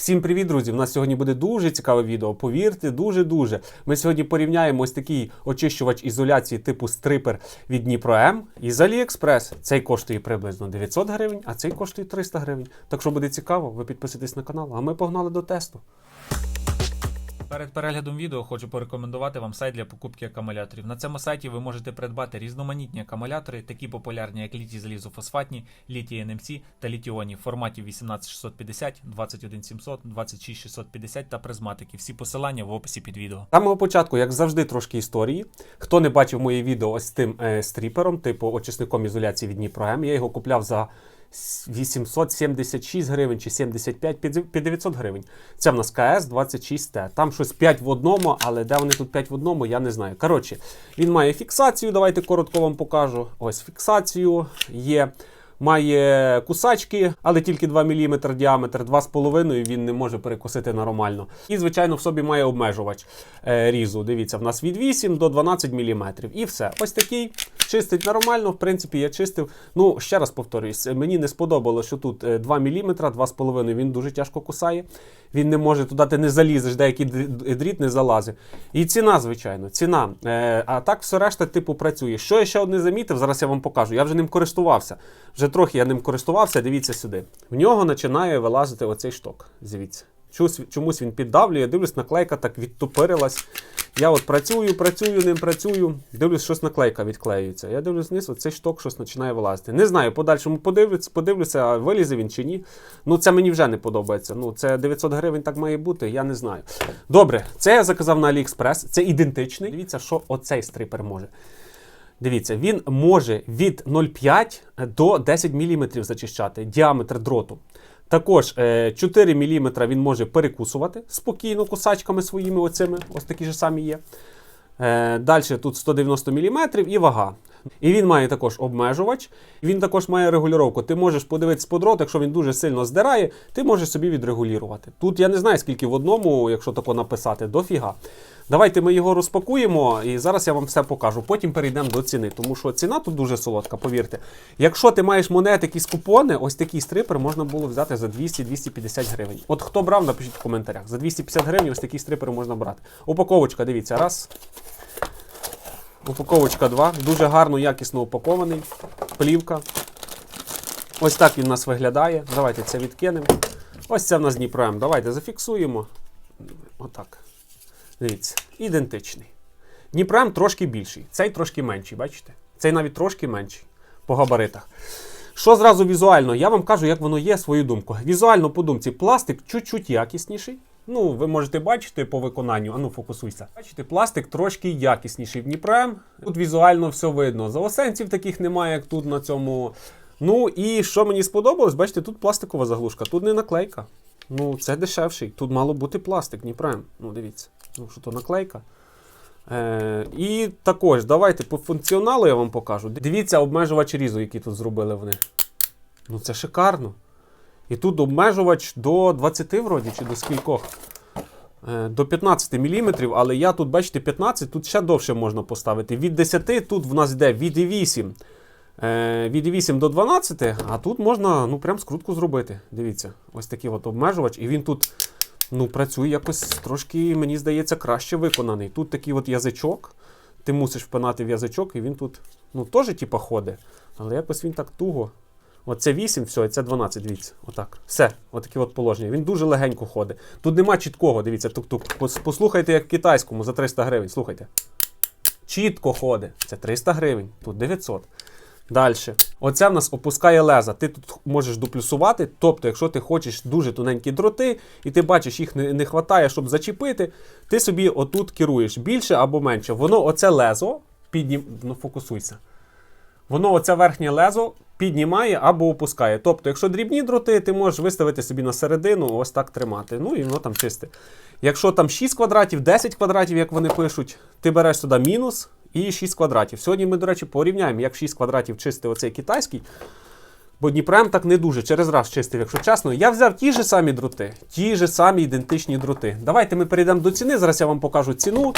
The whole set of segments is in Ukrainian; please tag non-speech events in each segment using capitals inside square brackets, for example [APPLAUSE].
Всім привіт, друзі! У нас сьогодні буде дуже цікаве відео. Повірте, дуже-дуже. Ми сьогодні порівняємо ось такий очищувач ізоляції типу стрипер від Дніпро М із AliExpress. Цей коштує приблизно 900 гривень, а цей коштує 300 гривень. Так що буде цікаво, ви підписуйтесь на канал, а ми погнали до тесту. Перед переглядом відео хочу порекомендувати вам сайт для покупки акумуляторів. На цьому сайті ви можете придбати різноманітні акумулятори, такі популярні, як літій залізофосфатні, літій NMC та літіоні в форматі 18650, 21700, 26650 та призматики. Всі посилання в описі під відео. Самого початку, як завжди, трошки історії. Хто не бачив моє відео ось з тим е, стріпером, типу очисником ізоляції від Дніпро М, я його купляв за 876 гривень чи 75 під під 900 гривень. Це в нас КС 26Т. Там щось 5 в одному, але де вони тут 5 в одному, я не знаю. Коротше, він має фіксацію. Давайте коротко вам покажу. Ось фіксацію є. Має кусачки, але тільки 2 мм діаметр, 2,5 він не може перекусити нормально. І, звичайно, в собі має обмежувач е, різу. Дивіться, в нас від 8 до 12 мм. І все. Ось такий чистить нормально. В принципі, я чистив. Ну, ще раз повторюсь, мені не сподобалося, що тут е, 2 мм, 2,5 він дуже тяжко кусає. Він не може туди ти не залізеш, деякий дріт- дріт не залазить. І ціна, звичайно, ціна. Е, а так все решта, типу, працює. Що я ще одне замітив, зараз я вам покажу. Я вже ним користувався. Вже трохи я ним користувався, дивіться сюди. В нього починає вилазити оцей шток. Дивіться. Чомусь, він піддавлює, дивлюсь, наклейка так відтопирилась. Я от працюю, працюю, ним працюю. Дивлюсь, щось наклейка відклеюється. Я дивлюсь вниз, оцей шток щось починає вилазити. Не знаю, подальшому подивлюсь, подивлюся, вилізе він чи ні. Ну, це мені вже не подобається. Ну, це 900 гривень так має бути, я не знаю. Добре, це я заказав на AliExpress, це ідентичний. Дивіться, що оцей стрипер може. Дивіться, він може від 0,5 до 10 мм зачищати діаметр дроту. Також е, 4 мм він може перекусувати спокійно кусачками своїми, оцими, ось такі ж самі є. Е, Далі тут 190 мм і вага. І він має також обмежувач, він також має регулювання. Ти можеш подивитися по дроту, якщо він дуже сильно здирає, ти можеш собі відрегулювати. Тут я не знаю, скільки в одному, якщо тако написати, дофіга. Давайте ми його розпакуємо і зараз я вам все покажу. Потім перейдемо до ціни, тому що ціна тут дуже солодка, повірте. Якщо ти маєш монети, якісь купони, ось такий стрипер можна було взяти за 200-250 гривень. От хто брав, напишіть в коментарях. За 250 гривень ось такий стрипер можна брати. Упаковочка, дивіться, раз. Упаковочка 2. Дуже гарно, якісно упакований. Плівка. Ось так він у нас виглядає. Давайте це відкинемо. Ось це в нас Дніпро М. Давайте зафіксуємо. Отак. Дивіться, ідентичний. Дніпро М трошки більший, цей трошки менший, бачите? Цей навіть трошки менший по габаритах. Що зразу візуально? Я вам кажу, як воно є, свою думку. Візуально по думці, пластик чуть-чуть якісніший. Ну, ви можете бачити по виконанню, ану фокусуйся. Бачите, пластик трошки якісніший в Дніпро М. Тут візуально все видно. Заосенців таких немає, як тут на цьому. Ну і що мені сподобалось, бачите, тут пластикова заглушка, тут не наклейка. Ну, це дешевший. Тут мало бути пластик, Дніпро М. Ну, дивіться. Ну, що то наклейка. Е, і також давайте по функціоналу я вам покажу. Дивіться обмежувач різу, який тут зробили вони. Ну це шикарно. І тут обмежувач до 20 вроді, чи до скількох. Е, До 15 мм, але я тут, бачите, 15, тут ще довше можна поставити. Від 10 тут в нас йде від 8. Е, від 8 до 12, а тут можна ну, прям скрутку зробити. Дивіться, ось такий от обмежувач. І він тут ну, працює якось трошки, мені здається, краще виконаний. Тут такий от язичок. Ти мусиш впинати в язичок, і він тут ну, теж типа ходить. Але якось він так туго. Оце 8, все, це 12, дивіться. Отак. Все, отаке от положення. Він дуже легенько ходить. Тут нема чіткого, дивіться, тук-тук. Послухайте, як китайському за 300 гривень. Слухайте. Чітко ходить. Це 300 гривень, тут 900. Далі. Оце в нас опускає леза. Ти тут можеш дуплюсувати. Тобто, якщо ти хочеш дуже тоненькі дроти, і ти бачиш, їх не, не вистачає, щоб зачепити, ти собі отут керуєш більше або менше. Воно оце лезо піднім... Ну, фокусуйся. Воно оце верхнє лезо піднімає або опускає. Тобто, якщо дрібні дроти, ти можеш виставити собі на середину, ось так тримати. Ну і воно там чисте. Якщо там 6 квадратів, 10 квадратів, як вони пишуть, ти береш сюди мінус і 6 квадратів. Сьогодні ми, до речі, порівняємо, як 6 квадратів чистий оцей китайський. Бо Дніпром так не дуже, через раз чистив, якщо чесно. Я взяв ті ж самі дроти, ті ж самі ідентичні дроти. Давайте ми перейдемо до ціни. Зараз я вам покажу ціну.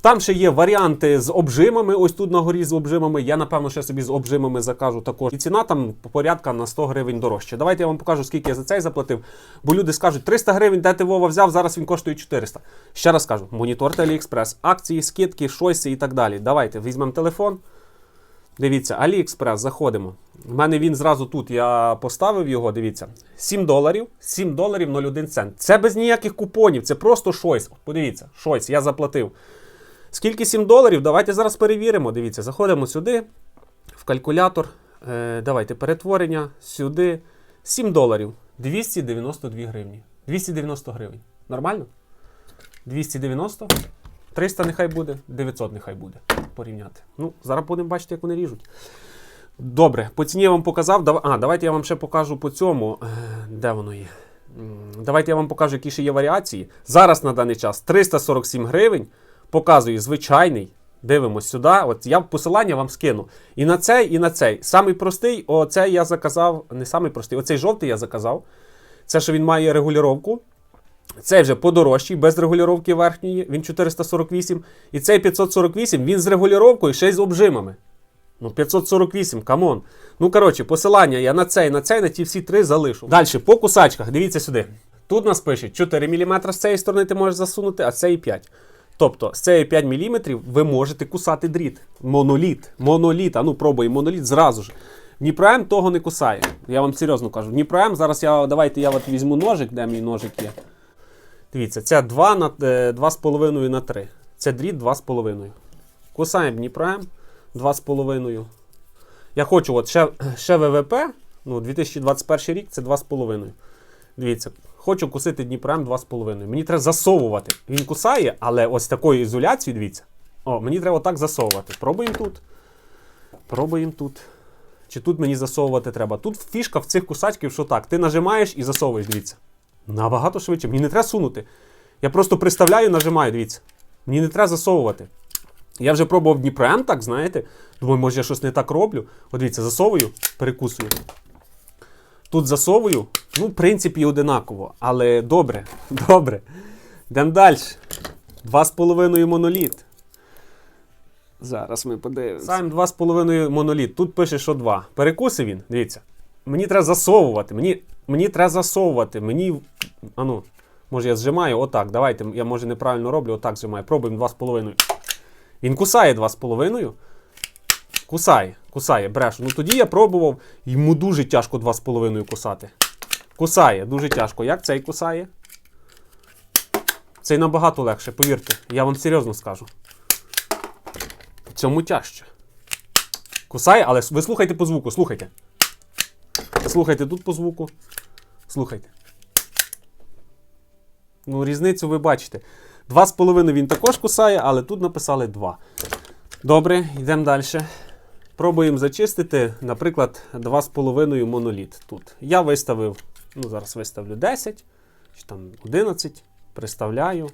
Там ще є варіанти з обжимами. Ось тут на горі з обжимами. Я, напевно, ще собі з обжимами закажу також. І ціна там порядка на 100 гривень дорожче. Давайте я вам покажу, скільки я за цей заплатив. Бо люди скажуть, 300 гривень, де ти Вова взяв, зараз він коштує 400. Ще раз кажу: монітор AliExpress, акції, скидки, шойси і так далі. Давайте візьмемо телефон. Дивіться, AliExpress, заходимо. У мене він зразу тут, я поставив його, дивіться. 7 доларів, 7 доларів 01 цент. Це без ніяких купонів, це просто щось. Подивіться, щось, я заплатив. Скільки 7 доларів? Давайте зараз перевіримо. Дивіться, заходимо сюди, в калькулятор. Е, давайте перетворення, сюди. 7 доларів. 292 гривні. 290 гривень. Нормально? 290. 300 нехай буде, 900 нехай буде. Порівняти. Ну, зараз будемо бачити, як вони ріжуть. Добре, по ціні я вам показав. А, давайте я вам ще покажу по цьому. Е, Де воно є? Давайте я вам покажу, які ще є варіації. Зараз на даний час 347 гривень. Показую звичайний. Дивимось сюди. От я посилання вам скину. І на цей, і на цей. Самий простий, оцей я заказав. Не самий простий, оцей жовтий я заказав. Це, що він має регулювання. Цей вже подорожчий, без регулювання верхньої, він 448. І цей 548, він з регулюванням ще й з обжимами. Ну, 548, камон. Ну, коротше, посилання я на цей, на цей, на ті всі три залишу. Далі, по кусачках, дивіться сюди. Тут нас пише 4 мм з цієї сторони ти можеш засунути, а з цієї 5. Тобто з цієї 5 мм ви можете кусати дріт. Моноліт. Моноліт. А ну пробуй, моноліт зразу ж. Дніпром того не кусає. Я вам серйозно кажу. Дніпром, зараз я давайте я от візьму ножик, де мій ножик є. Дивіться, це 2 на е, 2,5 на 3. Це дріт 2,5. Кусаємо Дніпром 2,5. Я хочу, от ще, ще ВВП, ну, 2021 рік це 2,5. Дивіться, хочу кусити Дніпром 2,5. Мені треба засовувати. Він кусає, але ось такою ізоляцією, дивіться. О, мені треба отак засовувати. Пробуємо тут. Пробуємо тут. Чи тут мені засовувати треба? Тут фішка в цих кусачків, що так. Ти нажимаєш і засовуєш, дивіться. Набагато швидше. Мені не треба сунути. Я просто приставляю, нажимаю, дивіться. Мені не треба засовувати. Я вже пробував Дніпром, так, знаєте. Думаю, може я щось не так роблю. От дивіться, засовую, перекусую. Тут засовую, ну, в принципі, одинаково. Але добре, [LAUGHS] добре. Йдемо далі. 2,5 моноліт. Зараз ми подивимося. Сам 2,5 моноліт. Тут пише, що 2. Перекусив він, дивіться. Мені треба засовувати. Мені, мені треба засовувати. Мені. Ану, може я зжимаю, отак. Давайте, я може неправильно роблю, отак зжимаю. Пробуємо 2,5. Він кусає 2,5. Кусає, кусає, брешу. Ну тоді я пробував, йому дуже тяжко 2,5 кусати. Кусає, дуже тяжко. Як цей кусає? Цей набагато легше, повірте. Я вам серйозно скажу. Цьому тяжче. Кусає, але ви слухайте по звуку, слухайте. Слухайте тут по звуку. Слухайте. Ну, різницю ви бачите. 2,5 він також кусає, але тут написали 2. Добре, йдемо далі. Пробуємо зачистити, наприклад, 2,5 моноліт тут. Я виставив, ну зараз виставлю 10 чи там 11, приставляю.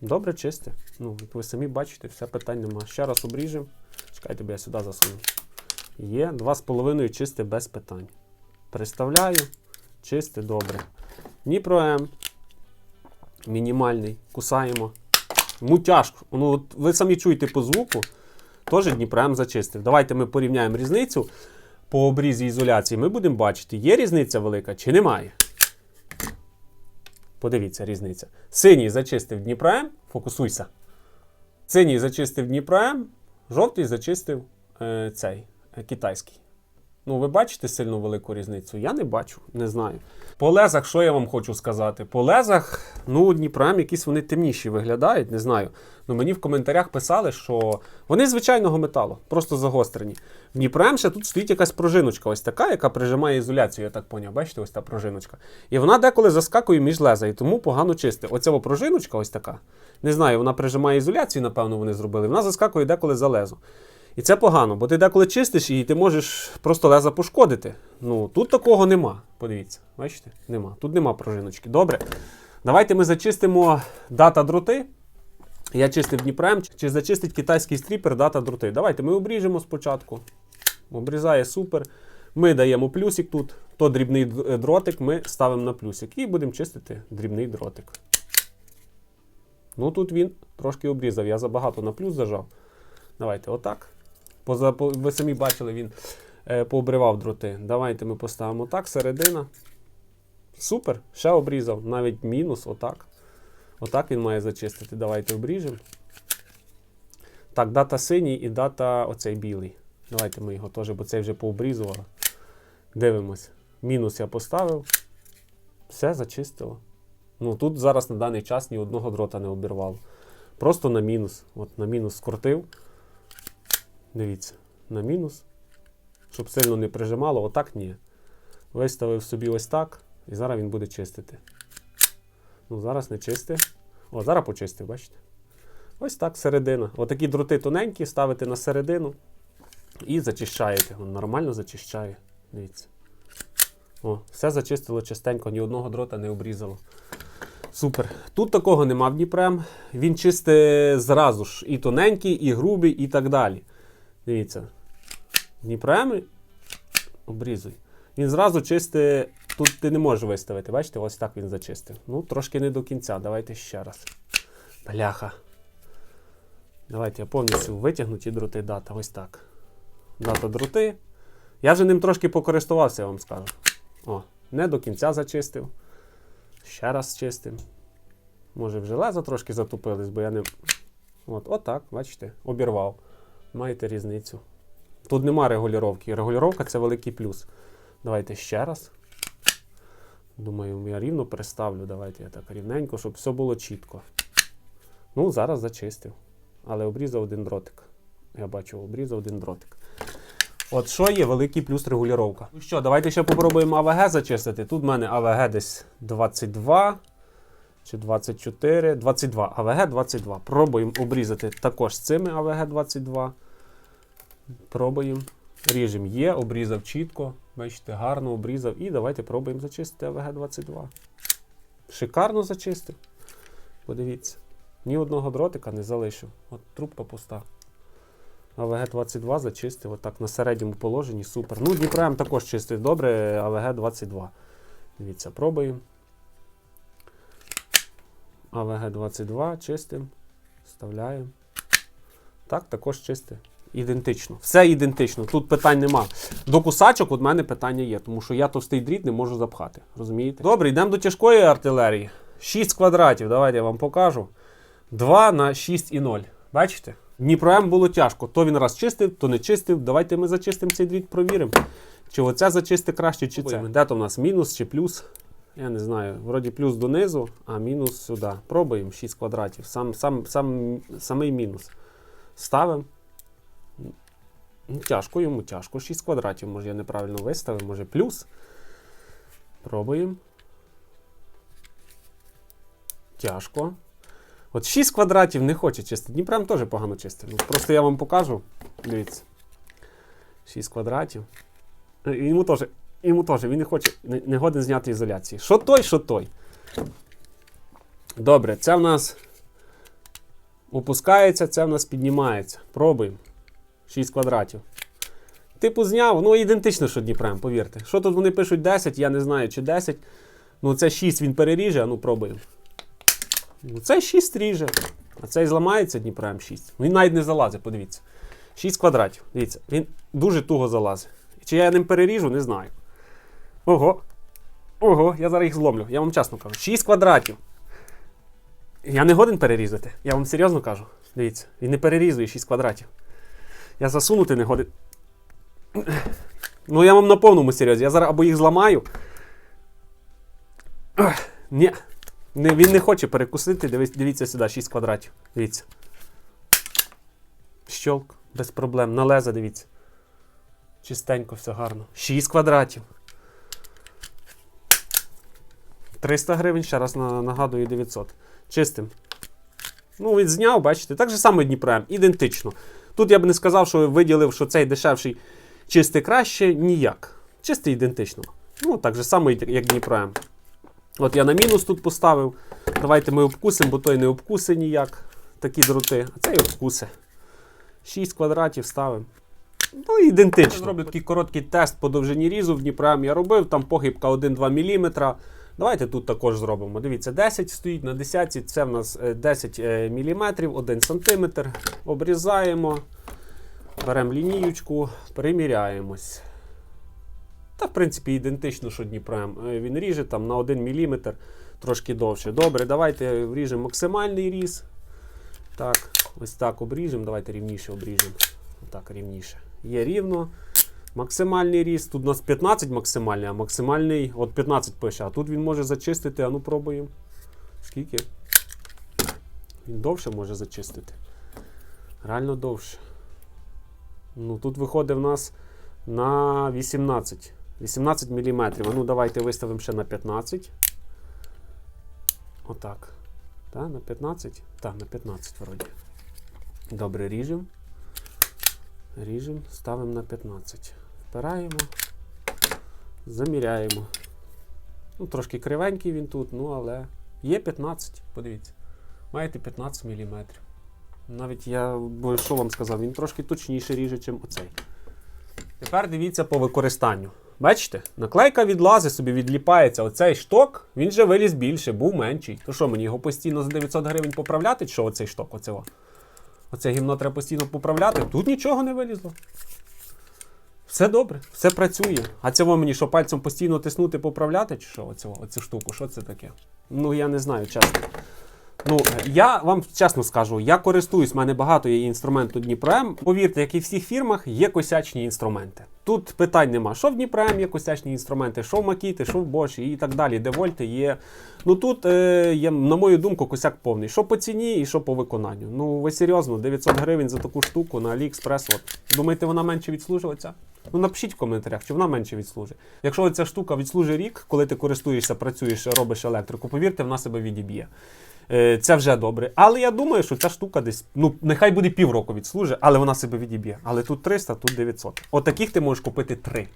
Добре, чисте. Ну, як ви самі бачите, все питань нема. Ще раз обріжемо. Чекайте, бо я сюди засуну. Є 2,5 чисте без питань. Приставляю, чисте, добре. Дніпро М. Мінімальний. Кусаємо. Йому тяжко. Ну, от ви самі чуєте по звуку. Теж Дніпро М зачистив. Давайте ми порівняємо різницю по обрізі ізоляції. Ми будемо бачити, є різниця велика чи немає. Подивіться, різниця. Синій зачистив Дніпро М. Фокусуйся. Синій зачистив Дніпро М, жовтий зачистив е, цей китайський. Ну, ви бачите сильно велику різницю? Я не бачу, не знаю. По лезах, що я вам хочу сказати? По лезах, ну, Дніпром якісь вони темніші виглядають, не знаю. Ну, мені в коментарях писали, що вони звичайного металу, просто загострені. В Дніпром ще тут стоїть якась пружиночка, ось така, яка прижимає ізоляцію, я так поняв. Бачите, ось та пружиночка. І вона деколи заскакує між леза, і тому погано чисти. Оця пружиночка, ось така. Не знаю, вона прижимає ізоляцію, напевно, вони зробили. Вона заскакує деколи за лезо. І це погано, бо ти деколи чистиш і ти можеш просто леза пошкодити. Ну, тут такого нема. Подивіться, бачите? Нема. Тут нема пружиночки. Добре. Давайте ми зачистимо дата дроти. Я чистив Дніпром, чи зачистить китайський стріпер дата дроти. Давайте ми обріжемо спочатку. Обрізає супер. Ми даємо плюсик тут, то дрібний е, дротик ми ставимо на плюсик і будемо чистити дрібний дротик. Ну тут він трошки обрізав, я забагато на плюс зажав. Давайте отак. Поза, по- ви самі бачили, він е, пообривав дроти. Давайте ми поставимо так, середина. Супер, ще обрізав, навіть мінус, отак. Отак він має зачистити. Давайте обріжемо. Так, дата синій і дата оцей білий. Давайте ми його теж, бо цей вже пообрізували. Дивимось. Мінус я поставив. Все зачистило. Ну тут зараз на даний час ні одного дрота не обірвало. Просто на мінус. От на мінус скрутив. Дивіться, на мінус. Щоб сильно не прижимало, отак ні. Виставив собі ось так, і зараз він буде чистити. Ну, зараз не чисти. О, зараз почистив, бачите? Ось так, середина. Отакі дроти тоненькі, ставите на середину і зачищаєте. Він нормально зачищає. Дивіться. О, все зачистило чистенько, ні одного дрота не обрізало. Супер. Тут такого нема в Дніпрем. Він чисте зразу ж і тоненький, і грубий, і так далі. Дивіться. Дніпреми обрізуй. Він зразу чисте. Тут ти не можеш виставити. Бачите, ось так він зачистив. Ну, трошки не до кінця. Давайте ще раз. Бляха. Давайте я повністю витягну ті дроти дата. Ось так. Дата дроти. Я вже ним трошки покористувався, я вам скажу. О, не до кінця зачистив. Ще раз чистим. Може, в железо трошки затупились, бо я не. От, отак, бачите, обірвав. Маєте різницю. Тут нема регулювання. Регулювання це великий плюс. Давайте ще раз. Думаю, я рівно переставлю. Давайте я так рівненько, щоб все було чітко. Ну, зараз зачистив. Але обрізав один дротик. Я бачу, обрізав один дротик. От що є великий плюс регулювання. Ну що, давайте ще попробуємо АВГ зачистити. Тут в мене АВГ десь 22 чи 24, 22. АВГ 22. Пробуємо обрізати також цими АВГ 22. Пробуємо. Ріжем є, обрізав чітко. Бачите, гарно обрізав. І давайте пробуємо зачистити АВГ 22. Шикарно зачистив. Подивіться. Ні одного дротика не залишив. От трубка пуста. АВГ-22 зачистив отак на середньому положенні. Супер. Ну, Дніпром також чистить добре, АВГ-22. Дивіться, пробуємо. АВГ-22 чистим. Вставляємо. Так, також чисте. Ідентично. Все ідентично. Тут питань нема. До кусачок у мене питання є, тому що я товстий дріт не можу запхати. Розумієте? Добре, йдемо до тяжкої артилерії. 6 квадратів. Давайте я вам покажу. 2 на 6,0. Бачите? Дніпро М було тяжко. То він раз чистив, то не чистив. Давайте ми зачистимо цей дріт, провіримо. Чи оце зачисти краще, чи це. Де то в нас мінус чи плюс? Я не знаю. Вроді плюс донизу, а мінус сюди. Пробуємо 6 квадратів. Сам, сам, сам, самий мінус. Ставимо. Ну, Тяжко йому, тяжко. 6 квадратів, може я неправильно виставив, може плюс. Пробуємо. Тяжко. От 6 квадратів не хоче чистити. Дніпрем теж погано чистить. Ну, просто я вам покажу. Дивіться. 6 квадратів. Е, Йому теж, йому теж, він не хоче, не годен зняти ізоляції. Що той, що той. Добре, це в нас опускається, це в нас піднімається. Пробуємо. 6 квадратів. Типу зняв, ну ідентично, що Дніпрем, повірте. Що тут вони пишуть 10, я не знаю, чи 10. Ну це 6 він переріже, а ну пробуємо. Ну, Це 6 ріже. А цей зламається Дніпро М6. Він навіть не залазить, подивіться. 6 квадратів. Дивіться, він дуже туго залазить. Чи я ним переріжу, не знаю. Ого. Ого, я зараз їх зломлю. Я вам чесно кажу. 6 квадратів. Я не годен перерізати. Я вам серйозно кажу. Дивіться, він не перерізує 6 квадратів. Я засунути не годен. Ну, я вам на повному серйозі. Я зараз або їх зламаю. Ні. Не, він не хоче перекусити. Дивіться, дивіться сюди, 6 квадратів. Дивіться. Щолк, без проблем. На леза, дивіться. Чистенько, все гарно. 6 квадратів. 300 гривень, ще раз на- нагадую 900. Чистим. Ну, він зняв, бачите. Так же само Дніпро М. Ідентично. Тут я б не сказав, що виділив, що цей дешевший чистий краще. Ніяк. Чистий ідентично. Ну, так же само, як Дніпро М. От я на мінус тут поставив. Давайте ми обкусимо, бо той не обкуси ніяк. Такі дроти. А цей обкуси. 6 квадратів ставимо. Ну, ідентично. Зроблю такий короткий тест по довжині різу в Дніпрам. Я робив, там похибка 1-2 мм. Давайте тут також зробимо. Дивіться, 10 стоїть на 10, це в нас е, 10 мм, 1 см. Обрізаємо, беремо лінієчку, приміряємось. Та, в принципі, ідентично, що Дніпрем. Е, Він ріже там на 1 мм трошки довше. Добре, давайте вріжемо максимальний різ. Так, ось так обріжемо. Давайте рівніше обріжемо. Отак, рівніше. Є рівно. Максимальний ріст. Тут у нас 15 максимальний, а максимальний от 15 пише. А тут він може зачистити. А ну пробуємо. Скільки? Він довше може зачистити. Реально довше. Ну, тут виходить в нас на 18. 18 мм. А ну давайте виставимо ще на 15. Отак. Та, на 15? Так, на 15 вроді. Добре, ріжемо. Ріжемо, ставимо на 15. Впираємо, заміряємо. Ну, трошки кривенький він тут, ну але є 15, подивіться. Маєте 15 мм. Навіть я бо що вам сказав, він трошки точніше ріже, ніж оцей. Тепер дивіться по використанню. Бачите, наклейка відлазить собі, відліпається. Оцей шток, він же виліз більше, був менший. То що, мені його постійно за 900 гривень поправляти, що оцей шток? Оцього? Оце гімно треба постійно поправляти. Тут нічого не вилізло. Все добре, все працює. А цього мені що пальцем постійно тиснути, поправляти, чи що оцю, оцю штуку? Що це таке? Ну, я не знаю, чесно. Ну, я вам чесно скажу, я користуюсь, в мене багато є інструменту Дніпром. Повірте, як і в всіх фірмах, є косячні інструменти. Тут питань нема. Що в Дніпром є косячні інструменти, що в Макіти, що в Bosch і так далі. Де Вольти є. Ну тут е, є, на мою думку, косяк повний. Що по ціні і що по виконанню. Ну, ви серйозно, 900 гривень за таку штуку на AliExpress. От. Думаєте, вона менше відслужується? Ну напишіть в коментарях, чи вона менше відслужить. Якщо ця штука відслужить рік, коли ти користуєшся, працюєш, робиш електрику, повірте, вона себе відіб'є. Е, Це вже добре. Але я думаю, що ця штука десь, ну нехай буде півроку відслужить, але вона себе відіб'є. Але тут 300, тут 900. От таких ти можеш купити 3.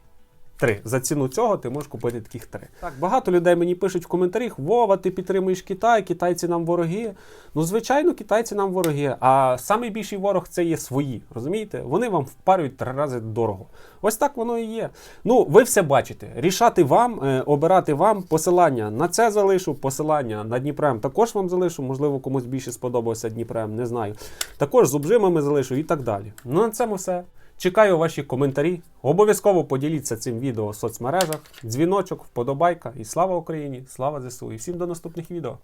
Три. За ціну цього ти можеш купити таких три. Так, багато людей мені пишуть в коментарях: Вова, ти підтримуєш Китай, китайці нам вороги. Ну, звичайно, китайці нам вороги. А найбільший ворог це є свої. Розумієте? Вони вам впарюють три рази дорого. Ось так воно і є. Ну, ви все бачите. Рішати вам, е, обирати вам. Посилання на це залишу, посилання на Дніпрем також вам залишу. Можливо, комусь більше сподобався Дніпрем, не знаю. Також з обжимами залишу і так далі. Ну, на цьому все. Чекаю ваші коментарі. Обов'язково поділіться цим відео в соцмережах. Дзвіночок, вподобайка. І слава Україні! Слава ЗСУ! І всім до наступних відео.